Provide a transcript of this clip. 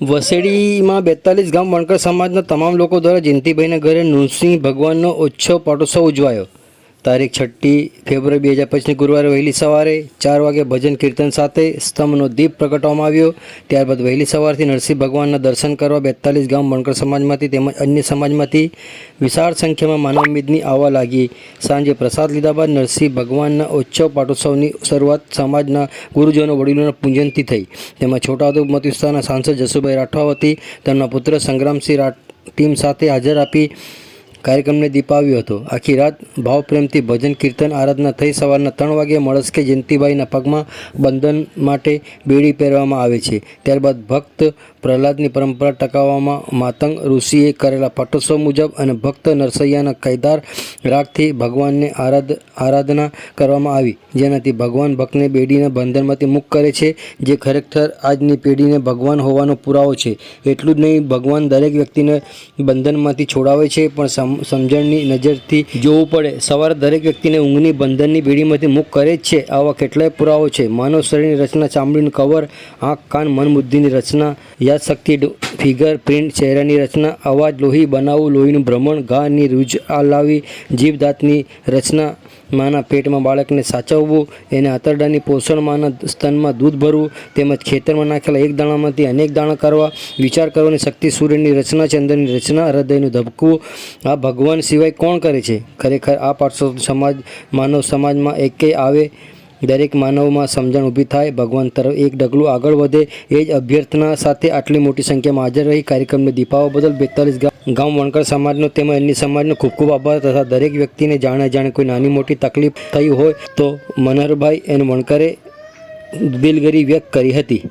વસેડીમાં બેતાલીસ ગામ વણકર સમાજના તમામ લોકો દ્વારા જયંતિભાઈના ઘરે નૃસિંહ ભગવાનનો ઉત્સવ પાટોત્સવ ઉજવાયો. તારીખ છઠ્ઠી ફેબ્રુઆરી બે હજાર પચીસની ગુરુવારે વહેલી સવારે ચાર વાગે ભજન કીર્તન સાથે સ્તંભનો દીપ પ્રગટવામાં આવ્યો. ત્યારબાદ વહેલી સવારથી નરસિંહ ભગવાનના દર્શન કરવા બેતાલીસ ગામ વણકર સમાજમાંથી તેમજ અન્ય સમાજમાંથી વિશાળ સંખ્યામાં માનવમિદની આવવા લાગી. સાંજે પ્રસાદ લીધા બાદ નરસિંહ ભગવાનના ઉત્સવ પાટોત્સવની શરૂઆત સમાજના ગુરુજનો વડીલોના પૂજનથી થઈ. તેમાં છોટાઉદેપુર મત વિસ્તારના સાંસદ જસુભાઈ રાઠવા વતી તેમના પુત્ર સંગ્રામસિંહ રાઠ, ટીમ સાથે હાજર આપી કાર્યક્રમને દીપાવ્યો હતો. આખી રાત ભાવપ્રેમથી ભજન, કીર્તન, આરાધના થઈ સવારના ત્રણ વાગે મળસ્કે જયંતિભાઈના પગમાં બંધન માટે બેડી પહેરવામાં આવે છે. ત્યારબાદ ભક્ત પ્રહલાદની પરંપરા ટકાવવામાં માતંગ ઋષિએ કરેલા પટોત્સવ મુજબ અને ભક્ત નરસૈયાના કાયદાર રાગથી ભગવાનને આરાધ, આરાધના કરવામાં આવી. જેનાથી ભગવાન ભક્તને બેડીના બંધનમાંથી મુક્ત કરે છે, જે ખરેખર આજની પેઢીને ભગવાન હોવાનો પુરાવો છે. એટલું જ નહીં, ભગવાન દરેક વ્યક્તિને બંધનમાંથી છોડાવે છે, પણ સમજણની નજરથી જોવું પડે. સવારે દરેક વ્યક્તિને ઊંઘની બંધનની બેડીમાંથી મુક્ત કરે જ છે. આવા કેટલાય પુરાવો છે. માનવ શરીરની રચના ચામડીનું કવર, આંખ, કાન, મન બુદ્ધિની રચના, યાદશક્તિ ફિગર પ્રિન્ટ ચહેરાની રચના, અવાજ, લોહી બનાવવું લોહીનું ભ્રમણ, ગાની રૂજ આ લાવી જીભ રચના, માના પેટમાં બાળકને સાચવવું, એને આંતરડાની પોષણ સ્તનમાં દૂધ ભરવું, તેમજ ખેતરમાં નાખેલા એક દાણામાંથી અનેક દાણા કરવા, વિચાર કરવાની શક્તિ સૂર્યની રચના, ચંદ્રની રચના, હૃદયનું ધબકવું. આ ભગવાન સિવાય કોણ કરે છે? ખરેખર આ પાઠસો સમાજ, માનવ સમાજમાં એકે આવે દરેક માનવમાં સમજણ ઊભી થાય, ભગવાન તરફ એક ડગલું આગળ વધે, એ જ અભ્યર્થના સાથે આટલી મોટી સંખ્યામાં હાજર રહી. કાર્યક્રમને દીપાવવા બદલ બેતાલીસ ગામ વણકર સમાજનો તેમજ અન્ય સમાજનો ખૂબ ખૂબ આભાર તથા દરેક વ્યક્તિને જાણે જાણે કોઈ નાની મોટી તકલીફ થઈ હોય તો મનહરભાઈ એન વણકરે દિલગીરી વ્યક્ત કરી હતી.